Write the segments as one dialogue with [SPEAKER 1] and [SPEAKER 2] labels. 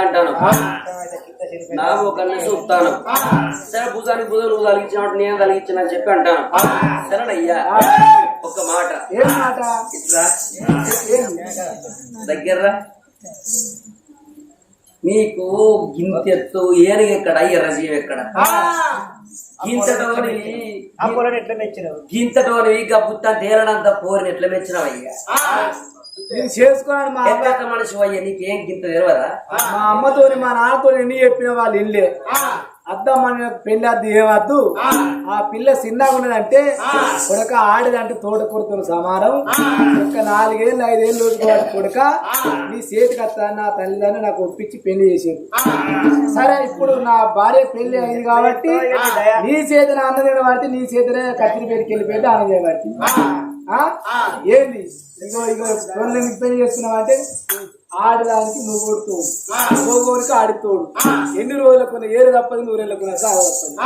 [SPEAKER 1] అంటాను. నా ఒకరిని చూపుతాను. సరే భుజానికి భుజం నువ్వు కలిగించినట్టు నేను కలిగించిన అని చెప్పి అంటాను. సరేనయ్యా. ఒక మాట. ఇట్లా నీకు గింతెత్తు ఏనుగు ఎక్కడ? ఎర్రజీవి ఎక్కడ? గింతటోని గింతటోని గబ్బుత్తా తేలడంత పోరిని ఎట్లా మెచ్చినవయ్యా?
[SPEAKER 2] నేను మా
[SPEAKER 1] ఎక్కడ మనిషి అయ్యా నీకేం గింత
[SPEAKER 2] మా అమ్మతోని మా నాన్నతో ఎన్ని చెప్పిన వాళ్ళు ఇల్లే అద్దమ్మని పెళ్ళి అద్దు ఏమద్దు ఆ. పిల్ల చిన్నగా ఉన్నదంటే కొడక ఆడదంటే తోట కొడుతున్న సమానం. ఒక నాలుగేళ్ళు ఐదేళ్ళు రోజుకోవాలి కొడక నీ చేతికి వస్తా నా తల్లిదండ్రులు నాకు ఒప్పించి పెళ్ళి చేసేది సరే ఇప్పుడు నా భార్య పెళ్ళి అయింది కాబట్టి నీ చేతిని అన్న తినబడితే నీ చేతినే కత్తిరి పెళ్ళికి వెళ్ళిపోయి అన్న చేయబట్టి ఆ? ఏంది? ఇగో ఇగో రెండు పెళ్ళి చేస్తున్నావు అంటే ఆడదానికి నువ్వు కొడుతూ మగోనికి ఆడుతోడు. ఎన్ని రోజులకున్న ఏరు తప్పదు సాగు తప్పదు.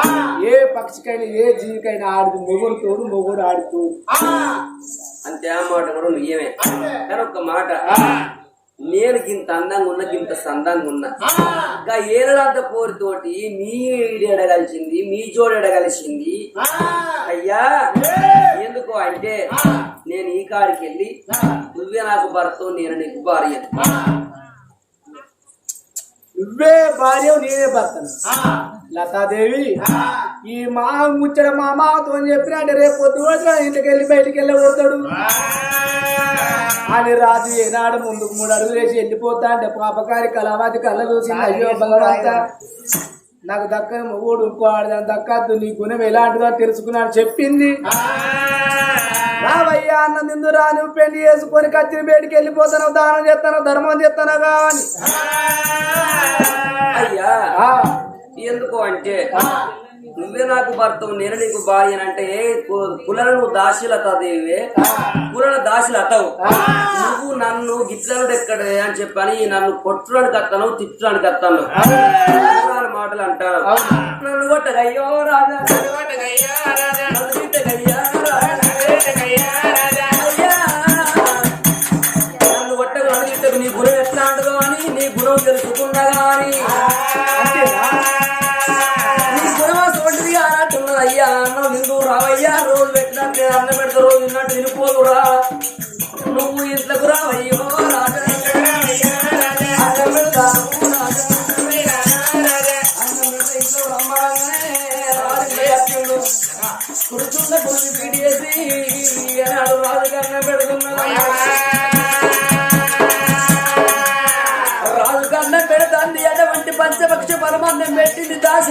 [SPEAKER 2] ఏ పక్షికైనా ఏ జీవికైనా ఆడుతూ తోడు మొగుడు ఆడుతోడు.
[SPEAKER 1] అంతే ఆ మాట కూడా నువ్వేమే కానీ ఒక మాట నేను గింత అందంగా ఉన్నా గింత సందంగా ఉన్నా ఇంకా ఏరడంత పోరుతోటి మీ ఈడెడ కలిసింది మీ జోడెడ కలిసింది అయ్యా ఎందుకు అంటే నేను ఈ కాడికి వెళ్ళి నువ్వే నాకు భర్త నేను నీకు భార్య.
[SPEAKER 2] నువ్వే భార్య నేనే భర్తను. లతాదేవి ఈ మా ముచ్చట మా మామతో చెప్పినట్టే రేపు పొద్దు ఇంటికి వెళ్ళి బయటికి వెళ్ళబోతాడు అని రాజు ఏనాడు ముందుకు మూడు అడుగులు వేసి వెళ్ళిపోతా అంటే పాపకారి కళావతి కళ్ళ చూసి అయ్యో భగవంత నాకు దక్కని మొగుడు ఇంకో ఆడదాని దక్కద్దు నీ గుణం ఎలాంటిదో తెలుసుకున్నాను చెప్పింది. రావయ్యా అన్న నిందు రా నువ్వు పెళ్ళి చేసుకొని కత్తిని బయటికి వెళ్ళిపోతాను దానం చేస్తాను ధర్మం చేస్తాను కానీ
[SPEAKER 1] అయ్యా ఎందుకు అంటే నువ్వే నాకు భర్త నేను నీకు భార్య అంటే కులను నువ్వు దాశీలతాదేవి కులను దాశీలతవు నువ్వు నన్ను గిట్లనుడు ఎక్కడే అని చెప్పని నన్ను కొట్టడానికి వస్తాను తిట్టడానికి రకరకాల మాటలు అంటారు. నన్ను కొట్టగయ్యో రాజా.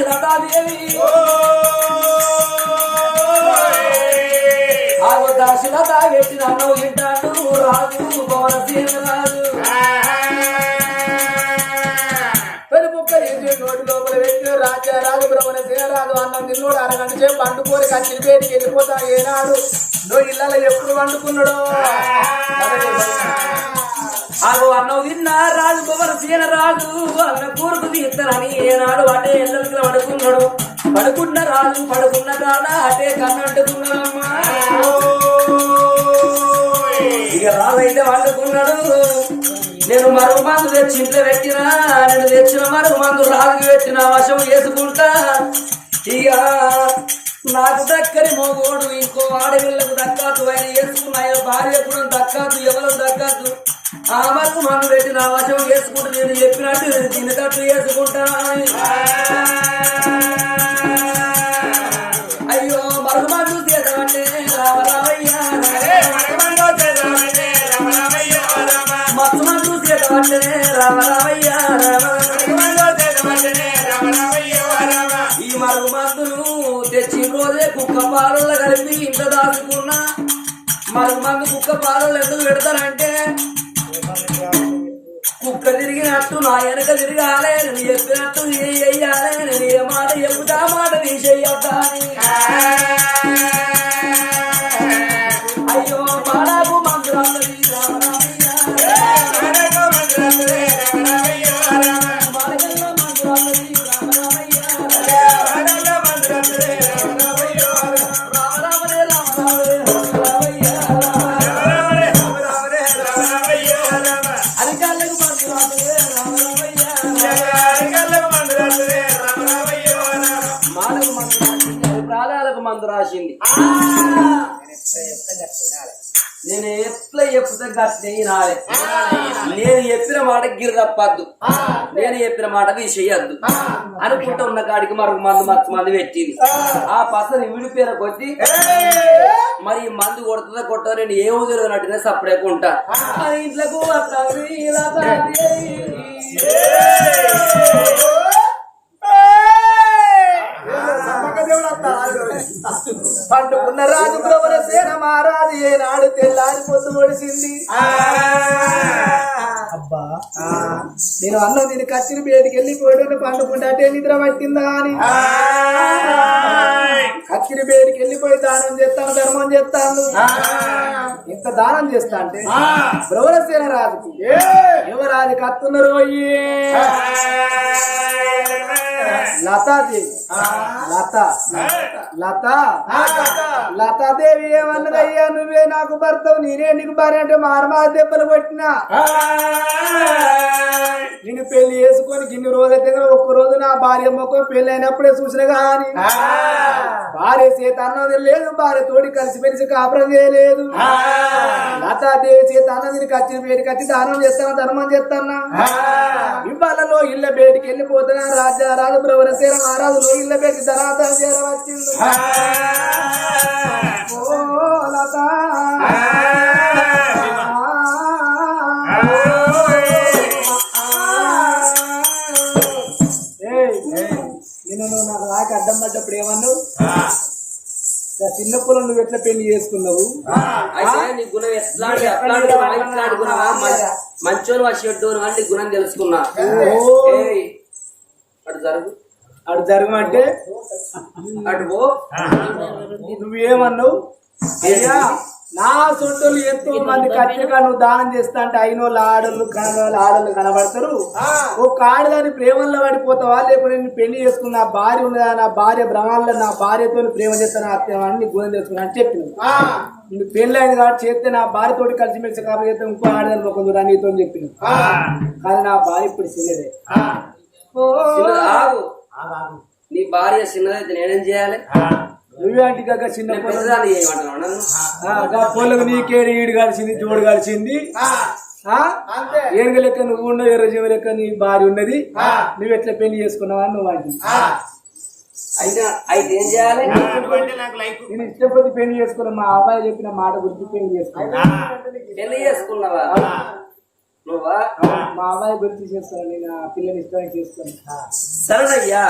[SPEAKER 1] రథాదేవి ఆగో రథ పెట్టిన అన్నం తింటాడు రాజు పవనసీన రాజు.
[SPEAKER 2] పెనుముక్క ఇంటి నోటి లోపల పెట్టిన రాజా రాజు బ్రహ్మణ సేనరాజు అన్నం నిన్నోడు అరగంట సేపు వండుకొని కత్తిరి పేరుకి వెళ్ళిపోతా ఏనాడు. నువ్వు ఇళ్ళలో ఎప్పుడు వండుకున్నాడో?
[SPEAKER 1] ఆగో అన్నం తిన్నా రాజు పవనసీన రాజు. అన్న కూరుకు తీస్తానని ఏనాడు అటే ఎల్లకి పడుకున్నాడు. పడుకున్న రాజు పడుకున్న కాడ అటే కన్నంటుకున్నాడమ్మా. ఇక అయితే వండుకున్నాడు నేను మరో మందు తెచ్చి ఇంట్లో పెట్టినా. నేను తెచ్చిన మరుగు మందు రాజుకి పెట్టిన వశం వేసుకుంటా. ఇక నాకు దక్కని మోగోడు ఇంకో ఆడపిల్లకు దక్కాదు. ఆయన వేసుకున్న భార్య కూడా దక్కాదు ఎవరు దక్కాదు. ఆ మరకు మందు పెట్టి నా వశం వేసుకుంటూ నేను చెప్పినట్టు నేను తినకట్టు వేసుకుంటా అయ్యో మరుగు మందు చేద్దామంటే రామ రామయ్య మత్తు మందు చేద్దామంటే ఈ మరుగు మందులు తెచ్చిన రోజే కుక్క పాలల్లో కలిపి ఇంత దాచుకున్నా మరుగు మందు కుక్క పాలల్లో ఎందుకు పెడతారంటే కుక్క తిరిగినట్టు నా వెనక తిరగాలే నేను చెప్పినట్టు ఏ చెయ్యాలే నేను ఏ మాట చెబుతా మాట నీ చెయ్యొద్దా అయ్యో మాడాకు మందురాలది రామరామయ్య. నేను చెప్పిన మాట గిరి తప్పద్దు. నేను చెప్పిన మాట తీసేయద్దు అనుకుంటా ఉన్న కాడికి మరొక మందు మత్తు మంది పెట్టింది. ఆ. పసని విడి పేర కొద్ది మరి మందు కొడుతుందా కొట్టదో నేను ఏ వదిలినట్టుగా సపరేట్ ఉంటా అది
[SPEAKER 2] పండుకున్న రాజు ప్రవర సేన మహారాజు ఏనాడు తెల్లారి పొద్దు పొడిసింది అబ్బా నేను అన్నం నేను కచ్చిన బయటికి వెళ్ళిపోయాడు పండుకుంటే నిద్ర పట్టిందా అని. కచ్చిన బయటికి వెళ్ళిపోయి దానం చేస్తాను ధర్మం చేస్తాను. ఇంత దానం చేస్తా అంటే ప్రవరసేన రాజుకు యువరాజు కత్తున్నారు అయ్యే? లతాదేవి లత లత. లతాదేవి ఏమన్నదయ్యా? నువ్వే నాకు భర్తవు నేనే నీకు భార్య అంటే మారమా దెబ్బలు కొట్టినా? నేను పెళ్ళి చేసుకొని గిన్ని రోజైతే ఒక్క రోజు నా భార్య మొక్క పెళ్ళి అయినప్పుడే చూసిన కానీ భార్య చేత అన్నది లేదు భార్య తోడి కలిసి మెలిసి కాపురం చేయలేదు. లతాదేవి చేత అన్నది కచ్చిన బయటికి వచ్చి దానం చేస్తాను ధర్మం చేస్తానా? ఇళ్ళ బయటికి వెళ్ళిపోతున్నా. రాజా రాజు ప్రవరసేన మహారాజులో ఇళ్ళ ధనార్థం చేర వచ్చింది ఓ లత. ఏయ్, నిన్ను నువ్వు నాకు రాక అడ్డం పడ్డప్పుడు ఏమన్నావు? నా చిన్న పొలం నువ్వు ఎట్లా పెళ్ళి చేసుకున్నావు
[SPEAKER 1] మంచోని వచ్చేటోను అని నీ గుణం తెలుసుకున్నా. అటు జరుగు.
[SPEAKER 2] అటు జరగమంటే?
[SPEAKER 1] అటు పో.
[SPEAKER 2] నువ్వేమన్నావు? అయ్యా నా సొంతలు ఎంతో మంది కట్టెగా నువ్వు దానం చేస్తా అంటే అయిన వాళ్ళు ఆడళ్ళు కనవాళ్ళు ఆడళ్ళు కనబడతారు. ఒక ఆడదాని ప్రేమల్లో పడిపోతావా? లేకపోతే నేను పెళ్ళి చేసుకున్న నా భార్య ఉన్నదా? నా భార్య భ్రమాల్లో నా భార్యతో ప్రేమ చేస్తాను అత్యమని నీ గుణం చేసుకున్నా అని చెప్పిన అయింది కాబట్టి చేస్తే నా భార్యతోటి కలిసి మెలిసి కాబట్టి చేస్తే ఇంకో ఆడదాని ఒక దూరం నీతో చెప్పిన. కానీ నా భార్య ఇప్పుడు చిన్నదే.
[SPEAKER 1] నీ భార్య చిన్నదైతే నేనేం చేయాలి?
[SPEAKER 2] నువ్వే అంటే కాక చిన్న పొలకు నీకేడు ఈడు కలిసింది జోడు కలిసింది. ఏనుగ లెక్క నువ్వు ఉండవు ఎర్ర జీవ లెక్క నీ భార్య ఉన్నది. నువ్వు ఎట్లా పెళ్ళి చేసుకున్నావా అని నువ్వు అంటే
[SPEAKER 1] అయితే అయితే ఏం చేయాలి?
[SPEAKER 2] నేను ఇష్టపడి పెళ్ళి చేసుకున్నా మా అబ్బాయి చెప్పిన మాట గురించి పెళ్ళి చేసుకున్నా
[SPEAKER 1] పెళ్ళి చేసుకున్నావా? నువ్వా?
[SPEAKER 2] మా అబ్బాయి గురించి చేస్తాను నేను ఆ పిల్లని ఇష్టం చేసుకున్నా
[SPEAKER 1] సరేనయ్యా.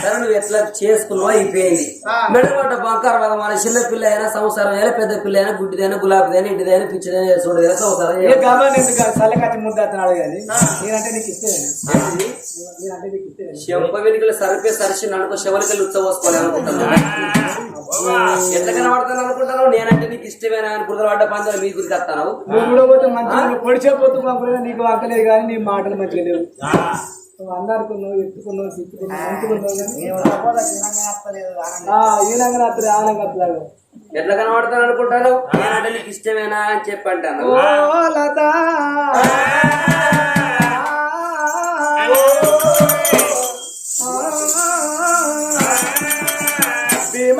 [SPEAKER 1] సరే నువ్వు ఎట్లా చేసుకున్నావు అయిపోయింది. మెడగొట్ట బంకారు మన చిన్న పిల్ల అయినా సంవత్సరం అయినా పెద్ద పిల్ల అయినా గుడ్డిదైనా గులాబీదైనా ఇంటిదైనా పిచ్చిదైనా చూడదైనా
[SPEAKER 2] ఎందుకు చల్లకచ్చి ముద్ద అతనాడు కానీ నేనంటే నీకు ఇష్టమేనా?
[SPEAKER 1] చెంప వెనుకలు సరిపే సరిచి నడుపు శవలికలు ఉచ్చబోసుకోవాలి అనుకుంటున్నాను ఎట్లా కనబడతాను అనుకుంటాను నేనంటే నీకు ఇష్టమేనా అని బురద పడ్డ పంచాలు మీ గురికి వస్తాను
[SPEAKER 2] నువ్వు కూడా పోతే మంచిగా పొడిచేపోతూ మాకు నీకు వాకలేదు కానీ నీ మాటలు మంచిగా లేవు. నువ్వు అందరుకున్నావు ఎత్తుకున్నావు సిక్కున్నావు ఈనంగా అత్తది ఆనంగా అత్తలాగా
[SPEAKER 1] ఎట్లా కనబడతాను అనుకుంటాను నేనంటే నీకు ఇష్టమేనా అని చెప్పి అంటాను
[SPEAKER 2] ఓ లత.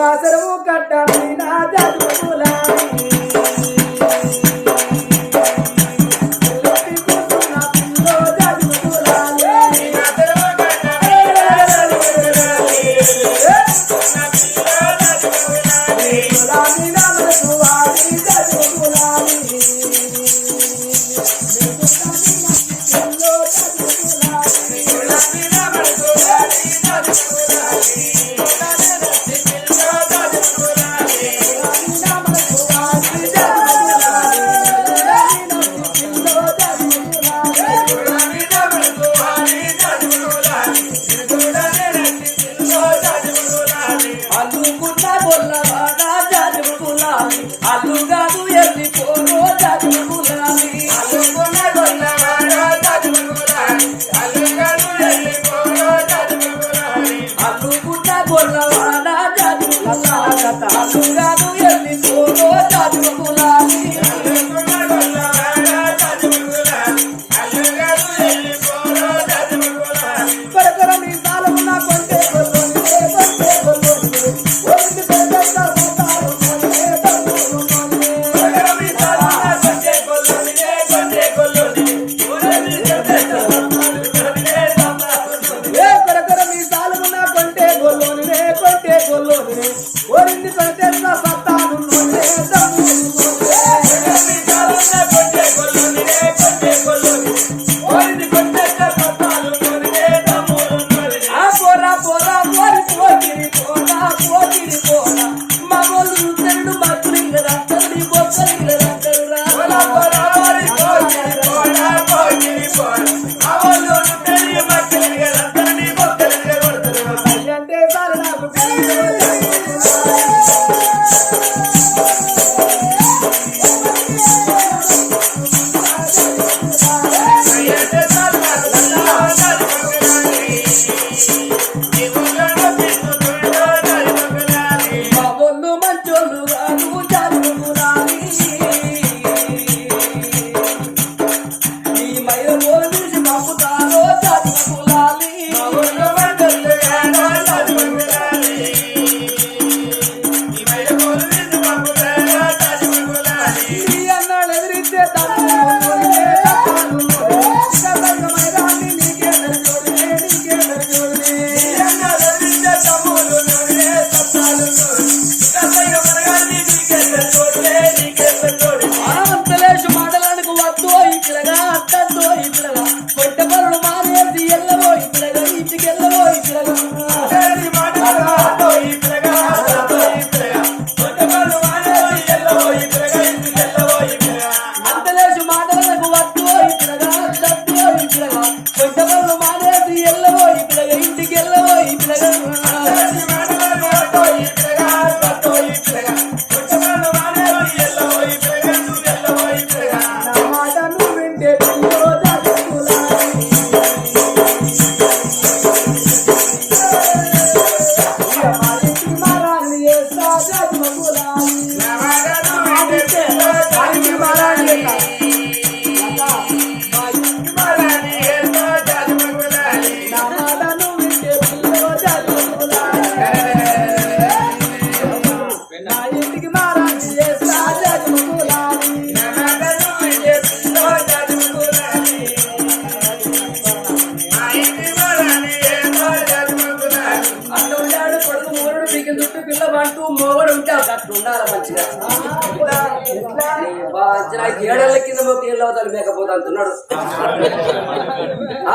[SPEAKER 2] భీమాసరము కట్ట
[SPEAKER 1] Olá.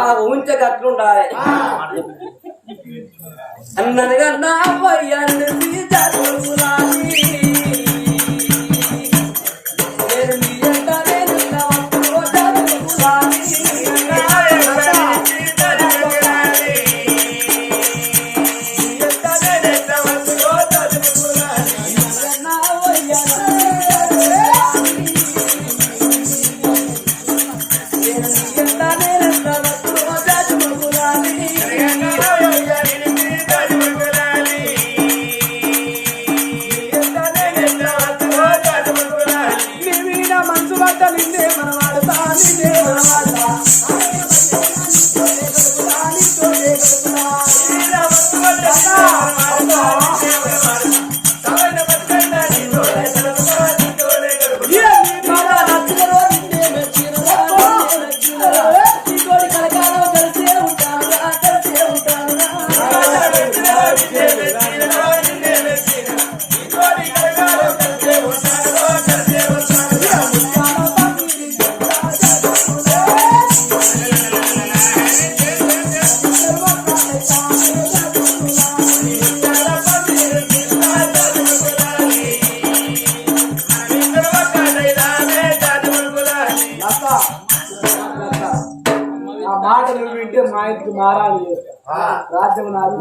[SPEAKER 1] ఆ ఉంచే గట్లు ఉండాలి. అన్నదిగా నా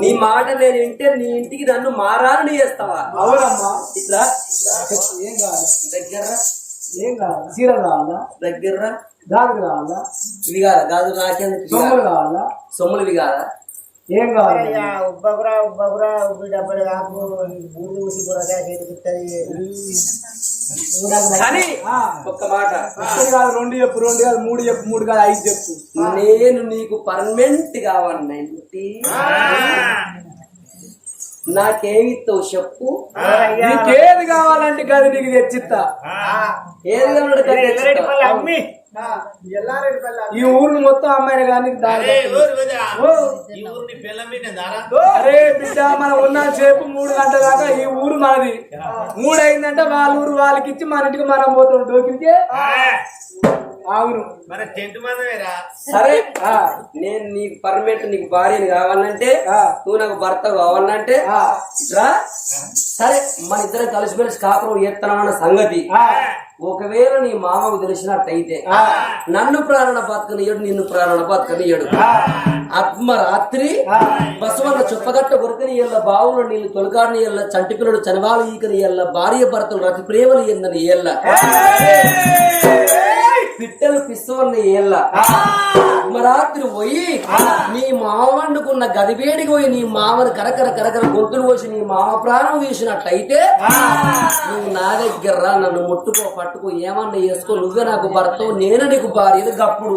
[SPEAKER 1] నీ
[SPEAKER 2] మాట
[SPEAKER 1] నేను వింటే నీ ఇంటికి నన్ను మారాలని చేస్తావా?
[SPEAKER 2] అవునమ్మా.
[SPEAKER 1] ఇట్లా?
[SPEAKER 2] ఏం కావాలి
[SPEAKER 1] దగ్గర
[SPEAKER 2] ఏం కావాలి చీర కావాలా?
[SPEAKER 1] దగ్గర
[SPEAKER 2] గాజులు కావాలా?
[SPEAKER 1] ఇవి కాదా? గాజు నాకేందుకు ఇవి
[SPEAKER 2] సొమ్ములు? కావాలా?
[SPEAKER 1] సొమ్ములు ఇవి కాదా?
[SPEAKER 2] ఏం కావాలి?
[SPEAKER 3] ఉబ్బగురా ఉబ్బగురా ఉబ్బి డబ్బులు కాకు బూడి ఊసి బుర్రగా చేతికిస్తుంది
[SPEAKER 1] కానీ. ఒక్క మాట
[SPEAKER 2] కాదు రెండు చెప్పు రెండు కాదు మూడు చెప్పు మూడు కాదు ఐదు చెప్పు
[SPEAKER 1] నేను నీకు పర్మనెంట్ కావాలంటే నాకేమిస్తావు చెప్పు
[SPEAKER 2] నీకేది కావాలంటే గది నీకు తెచ్చిస్తా
[SPEAKER 1] ఏది కావాలంటే
[SPEAKER 2] ఈ ఊరిని మొత్తం అమ్మాయిని కానీ అరే బిడ్డ మనం ఉన్న సేపు మూడు గంటల దాకా ఈ ఊరు మనది మూడు అయిందంటే వాళ్ళ ఊరు వాళ్ళకి ఇచ్చి మన ఇంటికి మనం పోతాం డోకించే అవును
[SPEAKER 4] మన టెంట్ మందమేరా
[SPEAKER 1] సరే.
[SPEAKER 2] ఆ,
[SPEAKER 1] నేను నీకు పర్మనెంట్ నీకు భార్యని కావాలంటే
[SPEAKER 2] ఆ.
[SPEAKER 1] నువ్వు నాకు భర్త కావాలంటే సరే మన ఇద్దరం కలిసిమెలిసి కాపురం చేస్తున్నామన్న సంగతి.
[SPEAKER 2] ఆ,
[SPEAKER 1] ఒకవేళ నీ మామకు తెలిసినట్టయితే. నన్ను ప్రాణన బతకనియడు నిన్ను ప్రాణన బతకనియడు
[SPEAKER 2] ఆ,
[SPEAKER 1] ఆత్మరాత్రి
[SPEAKER 2] ఆ.
[SPEAKER 1] బసవన్న చుప్పగట్ట కొడుకుని ఎల్ల బావుల నీళ్ళు తొలకాడిని ఎల్ల చంటి పిల్లడు చనవాలు ఈకని ఎల్ల భార్య భర్తలు రతి ప్రేమలు ఎందని ఎల్ల. పిట్టలు పిస్తవన్న ఎల్ల. ఆత్మరాత్రి పోయి నీ మామ వండుకున్న గదివేడికి పోయి నీ మామని కరకర కరకర గొంతులు పోసి నీ మామ ప్రాణం వేసినట్టయితే నువ్వు నా దగ్గర నన్ను ముట్టుకో పట్టుకో ఏమన్నా చేసుకో నువ్వే నాకు భర్త నేను నీకు భార్య గప్పుడు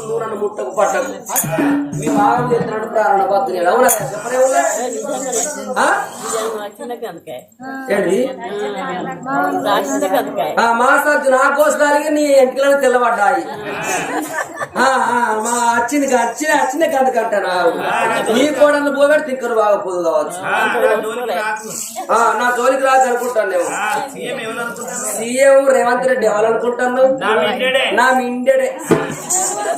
[SPEAKER 1] నువ్వు నన్ను ముట్టకు పట్టకు. మీ మామ చేస్తున్నాడు ప్రాణ అవునా చెప్పనే మాసార్జు నా కోసడానికి నీ ఎంటికలను తెల్లబడ్డాయి. ఆ, ఆ, మా వచ్చింది వచ్చిన వచ్చిన కంట కంటాను నీ కోడలు పోగొట్టి తిక్కరు బాగపోదు కావచ్చు. ఆ, నా జోలికి రాదు అనుకుంటాను నేను.
[SPEAKER 4] సీఎం
[SPEAKER 1] రేవంత్ రెడ్డి ఎవరు అనుకుంటాను?
[SPEAKER 4] నా మిండెడే.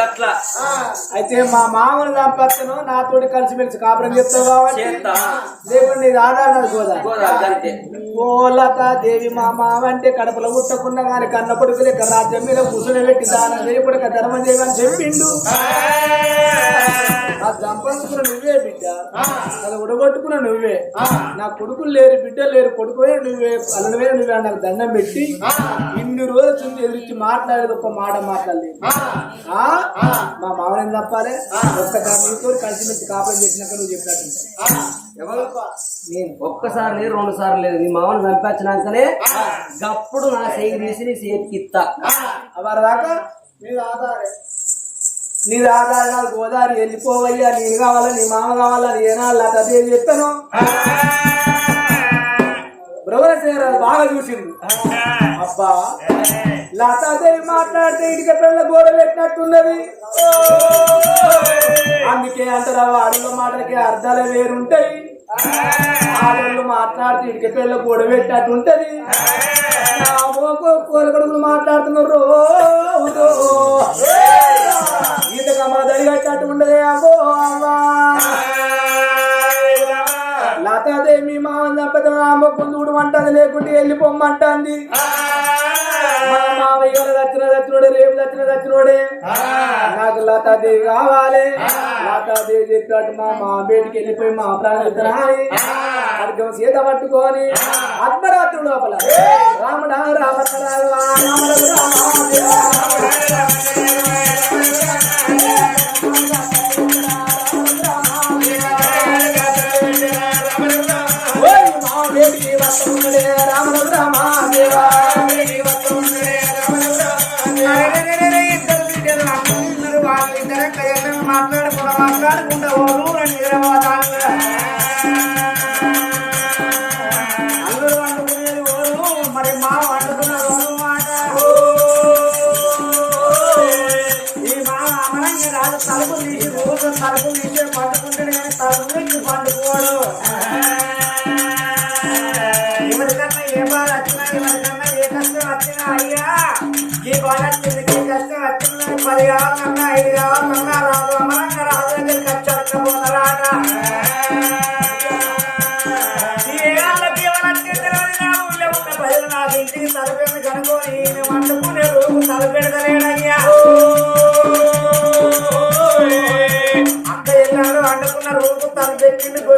[SPEAKER 1] గట్ల.
[SPEAKER 2] అయితే మా మామూలు దాంపత్యను నాతోటి కలిసిమెలిసి కాపురం చెప్తావు కాబట్టి
[SPEAKER 1] చేస్తా.
[SPEAKER 2] లేకుంటే ఇది ఆధార గోదా.
[SPEAKER 1] గోదా గంతే.
[SPEAKER 2] ఓ లత దేవి మా మామ అంటే కడపలో పుట్టకుండా గాని కన్న కొడుకు లెక్క రాజ్యం మీద కూర్చుని పెట్టి దానం చేయకుండా ధర్మం చేయమని చెప్పిండు. ఆ సంపాదించుకున్న నువ్వే బిడ్డ. అది ఉడగొట్టుకున్న నువ్వే. నా కొడుకులు లేరు బిడ్డలు లేరు కొడుకువే నువ్వే అల్లనవే నువ్వే నాకు దండం పెట్టి ఇన్ని రోజులు చూసి ఎదురించి మాట్లాడేది ఒక్క మాట మాట్లాడలేదు. ఆ? మా మామని తప్పాలే? ఒక్క దానితో కలిసిమెలిసి కాపురం చేసినాక నువ్వు చెప్పినట్టు నేను
[SPEAKER 1] ఒక్కసారి లేదు రెండు సార్లు లేదు. నీ మామని చంపించినాకనే గప్పుడు నా చేయి తీసి నీ చేతికి ఇస్తా
[SPEAKER 2] వారి దాకా మీద ఆధారే. నీ ఆధార గోదావరి వెళ్ళిపోవయ్యా నేను కావాలా నీ మామ కావాలా ఏనాళ్ళు అదే చెప్పాను? బ్రహ్మసేన బాగా చూసింది అబ్బా లతాదేవి మాట్లాడితే ఇటుక పిల్ల గోడ పెట్టినట్టున్నది? అందుకే అంటారా అడుగుల మాటలకి అర్థాలు వేరుంటాయి. ఆడళ్ళు మాట్లాడితే ఇటుక పిల్ల గోడ పెట్టినట్టు ఉంటది కోలకడుగులు మాట్లాడుతున్నారు ఈత కమ్మల దడి కట్టినట్టు ఉండదే అబ్బో లతాదేవి మా దంపతి అమ్మ పొందుడు అంటది లేకుంటే వెళ్ళిపోమ్మంటుంది మా మావయ్య దచ్చిన రేపు దచ్చిన దచ్చినోడే నాకు లతాదేవి కావాలి లతాదేవి చెప్పినట్టు మా మా బేటికి వెళ్ళిపోయి మా ప్రాణం అర్థం సీత పట్టుకొని అర్ధరాత్రి లోపల రాముడా రామ
[SPEAKER 3] తలుపు తీసి రోజు తలుపు తీసి పట్టుకుంటాడు కానీ తలుపు తీసి పండుకోడు ఎవరికన్నా ఏ బాధ వచ్చినా ఎవరికన్నా ఏ కష్టం వచ్చినా అయ్యా ఈ బాధ వచ్చింది ఏ కష్టం వచ్చింది పది కావాలన్నా ఐదు కావాలన్నా రాదు అమరంగా రాదు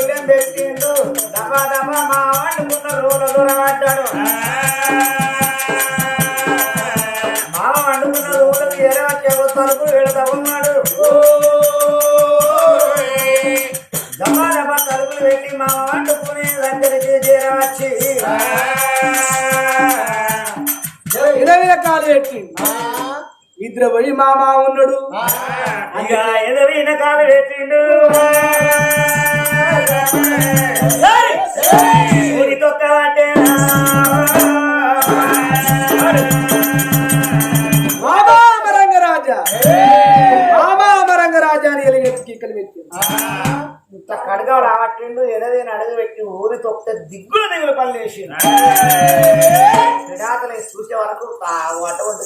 [SPEAKER 3] పెట్టిండు. గొయ్యం పెట్టిండు దబా దబా మా వండుకున్న ఎరవచ్చేవో తలుపు వెళతా ఉన్నాడు. దబా దబా తలుపులు మా వండుకుని చేరవచ్చి
[SPEAKER 2] ఇరవై పోయి మామ ఉన్నాడు.
[SPEAKER 3] ఇక ఎదవిన కాలు పెట్టిండు. ఇంత కడగా రావట్టిండు ఎదవిన అడుగు పెట్టి ఊరి తొక్క దిగ్గులు దిగులు పని చేసి విడాతలు చూసే వరకు అటువంటి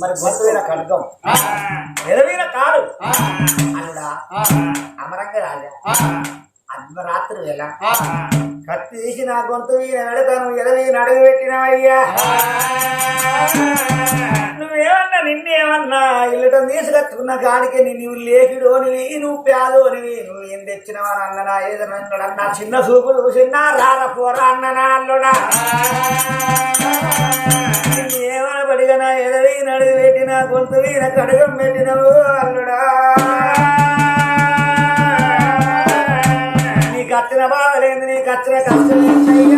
[SPEAKER 3] మరి గొంతువైన కడగం ఎదవైన కాదు. అల్లుడా అమరంగ రాజా అర్ధరాత్రి వేళ. కత్తి తీసి నా గొంతు ఈయన వెళతాను ఎదవి నడుగు పెట్టినావయ్యా నువ్వేమన్నా నిన్నేమన్నా ఇల్లుటం తీసుకొచ్చుకున్న కాడికి నువ్వు లేకిడోనివి నువ్వు పేదోనివి నువ్వు ఏం తెచ్చినవా అన్ననా ఏదన్నా అన్నా చిన్న చూపు చూసినా రార పోరా అన్ననా అల్లుడా. ఏమైనా పడిగనా ఎదవి నడుగు పెట్టిన గొంతు వీన కడగం పెట్టినవు అల్లుడా. నీకు వచ్చిన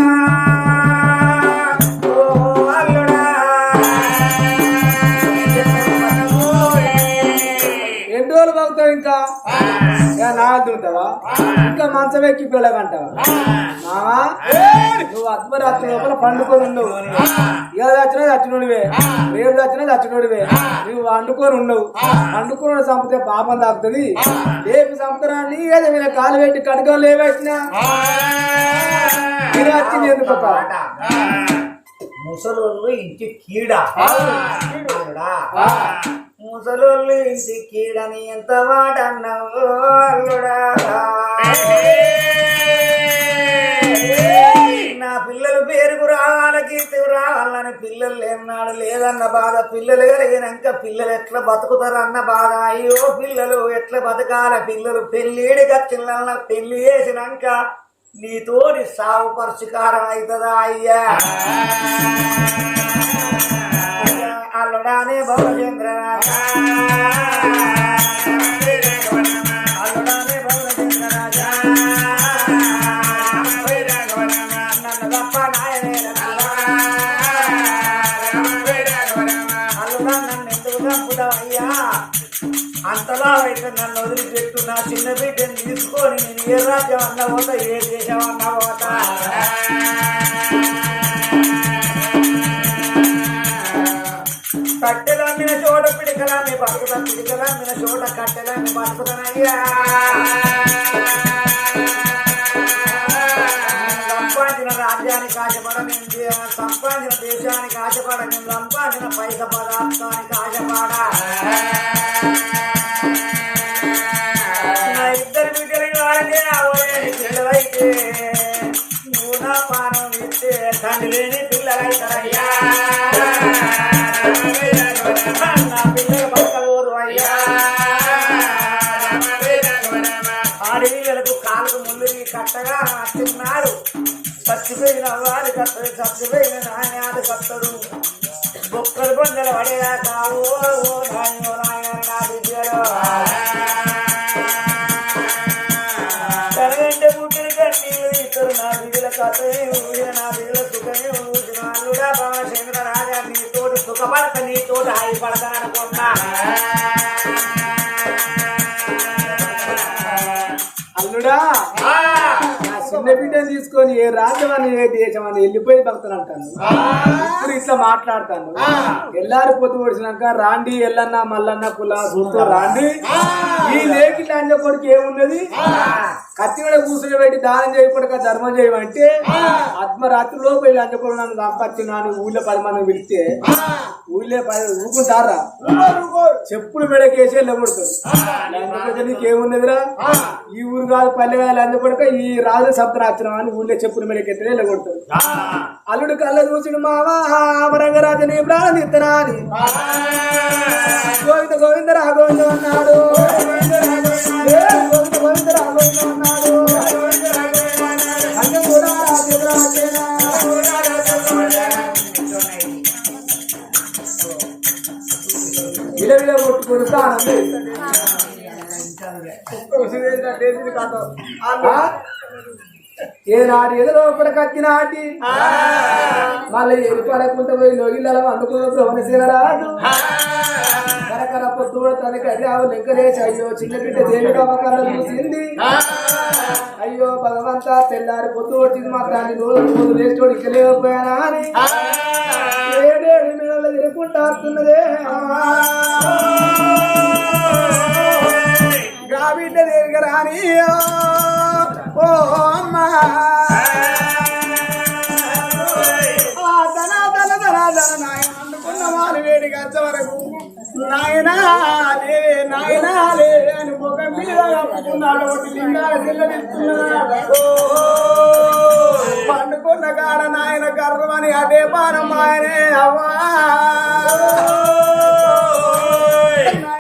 [SPEAKER 2] మంచం ఎక్కి పిల్లగంటావా మామా నువ్వు అర్ధరాత్రి లోపల పండుకొని ఉండవు. ఇవాళ చచ్చినా చచ్చినోడివే. రేపు చచ్చినా చచ్చినోడివే. నువ్వు వండుకొని ఉండవు. వండుకొని చంపితే పాపం తాకుతుంది రేపు చంపుతారాన్ని ఏదో మీద కాలు పెట్టి కడుకొని లేవేసినా. ఇది వచ్చింది ఎందుకు.
[SPEAKER 3] ముసలోళ్ళు ఇంటి కీడ. ముసలోళ్ళు ఇంటి ఎంత వాడన్నావు అల్లుడా. నా పిల్లలు పేరుకు రావాల కీర్తి రావాలని పిల్లలు ఎన్నాడు లేదన్న బాధ. పిల్లలు కలిగినాక పిల్లలు ఎట్లా బతుకుతారు అన్న బాధ. అయ్యో పిల్లలు ఎట్లా బతకాల? పిల్లలు పెళ్ళిడి ఖర్చుల పెళ్ళి చేసినాక నీతోటి సాగు పరిష్కారం అవుతుందా అయ్యా? అల్లుడానే భవచంద్ర అల్లుడానే భవచంద్ర రాజా నన్ను తప్ప నాయనే అల్లుడా నన్ను ఎందుకు తప్పుతావయ్యా అంతలా మీద నన్ను వదిలిపెట్టు నా చిన్న బిడ్డను తీసుకొని నేను ఏ రాజ్యం అన్న పోతా ఏ దేశం అన్న పోతా కట్టెలమ్మిన చోట పిడికలమ్మి బతుకుతా పిడికలమ్మిన చోట కట్టెలమ్మి బతుకుతానయ్యా. సంపాదించిన రాజ్యానికి ఆశపడ సంపాదిన దేశానికి ఆశపడ సంపాదిన పైస పదార్థానికి ఆశపడ. నా ఇద్దరు బిడ్డలకి వాళ్ళకే అవలేని పిల్లలైతే నువ్వు నా పానం ఇస్తే తండ్రి లేని పిల్లలైతారయ్యా. నా పిల్లలు బతకబోరు అయ్యా కాలుకు ముందు కట్టగా తిన్నాడు చచ్చిపోయిన వారు కట్టరు చచ్చిపోయిన నాణ్యాలు కట్టరు. బొక్కలు కొండలు పడేదాకా ఓ ఓ నాయన నా బిడ్డలు. కరగంటే పుట్టిన కన్నీళ్ళు ఇద్దరు నా దిగుల కథమే ఊరిన నా బిడ్డల సుఖమే ఊరి నాలుగు బాగా తోటి సుఖపడక నీ తోటి హాయి పడతాననుకున్నా
[SPEAKER 2] అల్లుడా తీసుకొని ఏ రాజ్యం అని ఏ దేశం అని వెళ్ళిపోయి భక్తులు అంటాను. ఇప్పుడు ఇట్లా మాట్లాడతాను. ఎల్లారి పొద్దు పొడిచినాక రాండి ఎల్లన్న మల్లన్న కుల సూతో రాండి. ఈ లేకి లాంజ కొడుకు ఏమున్నది? కత్తి కూడా కూర్చుని పెట్టి దానం చేయకుండా ధర్మం చేయమంటే ఆత్మరాత్రిలో పోయి లంచ కొడు నన్ను సంపత్తినాను ఊళ్ళో పది మంది పిలిస్తే ఊళ్ళో పది ఊరుకుంటారా? చెప్పులు మెడకేసి వెళ్ళబడుతుంది లంచపడితే నీకేమున్నదిరా? ఈ ఊరు కాదు పల్లె కాదు లంచపడక ఈ రాజు సప్తరాత్రం అని ఊళ్ళో చెప్పులు మెడకెత్తే వెళ్ళగొడుతుంది అల్లుడు కళ్ళ చూసిన మావా అమరంగరాజని ప్రాణిత్తరా అని గోవింద గోవింద రాఘోవింద అన్నాడు. గోవింద గోవింద రాఘోవింద అన్నాడు. అంగం కూడా విలవిల కొట్టుకుని ప్రాణం ఏనాడు ఎదురు ఒకటి కత్తినాటి మళ్ళీ ఎరు పడకుండా పోయి అందుకున్న భువనశీలరాదు కరకర పొద్దు కూడా తనకి అడిగావు లెక్కలేసి అయ్యో చిన్న బిడ్డ చూసింది? అయ్యో భగవంతా తెల్లారి పొద్దు వచ్చింది మా దాన్ని రోజు ఇక్కలేకపోయానా అని. ఏడేడు తిరుగుకుంటా వస్తున్నదే. గా బిడ్డ దేవిగా రాని ఓ అమ్మా ఆ ధన ధన ధన నాయన అందుకున్న వాళ్ళు వేడి గచ్చ వరకు నాయనా నాయనా అని ముఖం మీద కప్పుకున్నాడు ఒకటి లింగాల పండుకున్న కాడ నాయన గర్వమని అదే పానం ఆయనే అవ్వా